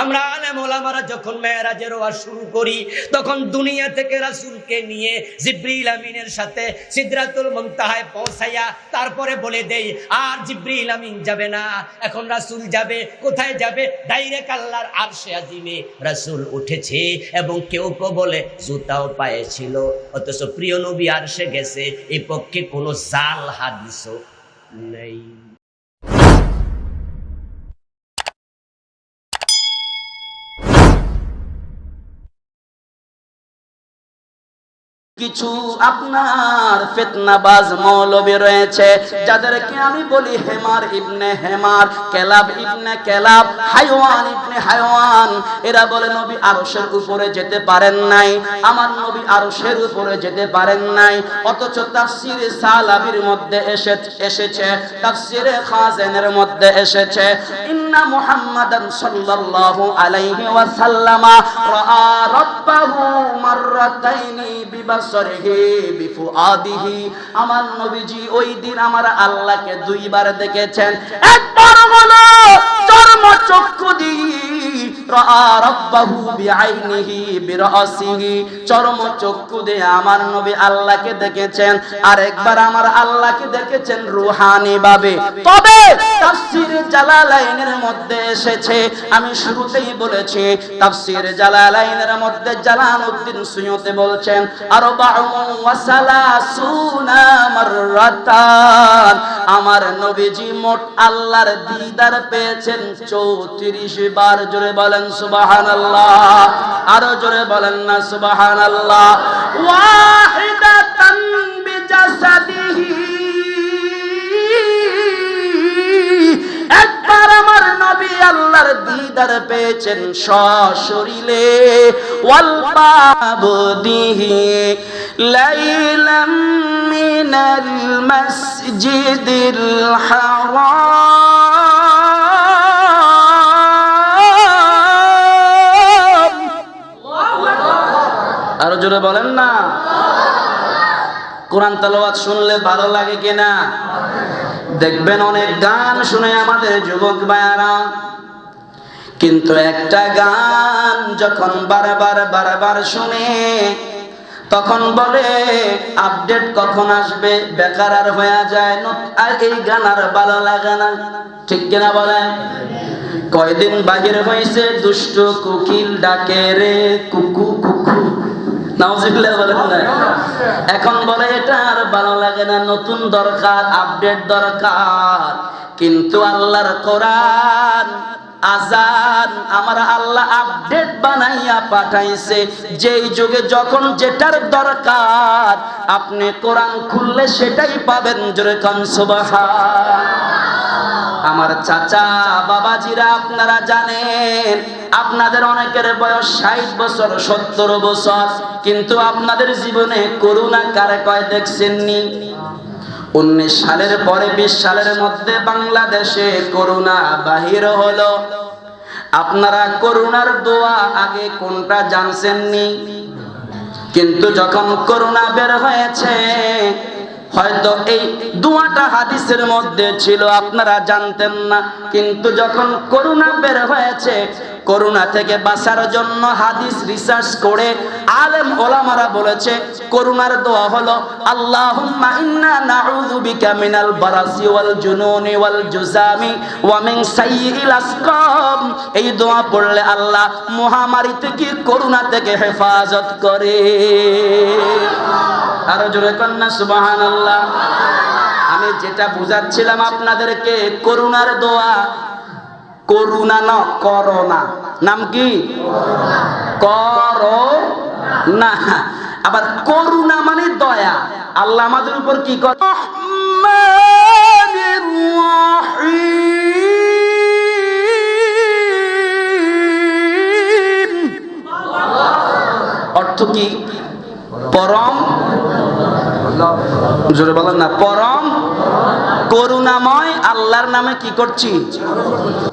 আমরা যখন শুরু করি, তখন দুনিয়া থেকে নিয়ে সাথে পৌঁছাইয়া তারপরে বলে দেই, আর জিব্রিল আমিন যাবে না, এখন রাসূল যাবে, কোথায় যাবে? ডাইরেক্ট আল্লাহর আরশে আজিমে রাসূল উঠেছে এবং কেউ কেউ বলে, জুতাও পায়ে ছিল। অথচ প্রিয় নবী আরশে গেছে এই পক্ষে কোনো জাল হাদিসও নেই। কিছু আপনার ফিতনাবাজ মৌলবী রয়েছে, যাদেরকে আমি বলি হেমার ইবনে হেমার, কেলাব ইবনে কেলাব, হাইওয়ান ইবনে হাইওয়ান। এরা বলে, নবী আরশের উপরে যেতে পারেন নাই, আমার নবী আরশের উপরে যেতে পারেন নাই, অথচ তাফসিরে সালাবির মধ্যে এসে এসেছে, তাফসিরে খাজেনের মধ্যে এসেছে। আমার নবীজি ওই দিন আমার আল্লাহকে দুইবার দেখেছেন। একবার হলো চর্ম চক্ষু চক্ষু আমার নবী আল্লাহকে দেখেছেন আর আমার আল্লাহকে দেখেছেন রুহানি ভাবে। তবে জালালাইনের মধ্যে এসেছে, আমি শুরুতেই বলেছি, তাফসীর জালালাইনের মধ্যে জালালউদ্দিন সুয়ুতি বলছেন সালাসুনা মাররাতান। আমার নবীজি মোট আল্লাহর দিদার পেয়েছেন 34 বার জোরে বলেন, সুবহানাল্লাহ। আরও জোরে বলেন না নবী আল্লাহর দিদার পেয়েছেন সশরীরে। ওয়াল বাবদিহি লাইলাম মিনাল হারাম। জোরে বলেন না। কোরআন তালাওয়াত শুনলে ভালো লাগে কিনা? দেখবেন অনেক গান শুনে আমাদের যুবক ভাইয়ারা। কিন্তু একটা গান যখন বারবার বারবার শুনে, তখন বলে, আপডেট কখন আসবে? বেকার আর হয়ে যায় আর এই গান আর ভালো লাগে না। ঠিক কিনা বলে কয়দিন বাহির হয়েছে দুষ্ট কুকিল ডাকে রে এখন বলে এটা আর ভালো লাগে না, নতুন দরকার আপডেট দরকার। কিন্তু আল্লাহর কোরআন আজান আমার আল্লাহ আপডেট বানাইয়া পাঠাইছে। যেই যুগে যখন যেটার দরকার, আপনি কোরআন খুললে সেটাই পাবেন। জোরে কন সুবহান। আমার চাচা, বাবাজিরা, আপনারা জানেন, আপনাদের অনেকের বয়স ষাট বছর, সত্তর বছর, কিন্তু আপনাদের জীবনে করুণা কারে কয় দেখছেননি? উনিশ সালের পরে, বিশ সালের মধ্যে বাংলাদেশে করোনা বাহির হলো। আপনারা করোনার দোয়া আগে কোনটা জানছেননি? কিন্তু যখন করোনা বের হয়েছে হয়তো এই দুয়াটা হাদিসের মধ্যে ছিল, আপনারা জানতেন না। কিন্তু যখন করোনা বের হয়েছে করোনা থেকে বাঁচার জন্য হাদিস রিসার্চ করে আলেম ওলামারা বলেছে করোনার দোয়া হলো, আল্লাহুম্মা ইন্না নাউযু বিকা মিনাল বারাসি ওয়াল জুনুনি ওয়াল জুজামি ওয়া মিন সাইয়্যিল আসকাম। এই দোয়া পড়লে আল্লাহ মহামারী থেকে করোনা থেকে হেফাজত করে। আরও জোরে কন্যা, সুবহানাল্লাহ। আমি যেটা বুঝাচ্ছিলাম আপনাদেরকে, করুণার দোয়া। করুণা ন, করোনা। নাম কি? কর না আবার করুণা মানে দয়া। আল্লাহ আমাদের উপর কি করে। অর্থ কি? পরম জোরে বলেন না পরম করুণাময় আল্লাহর নামে কি করছি?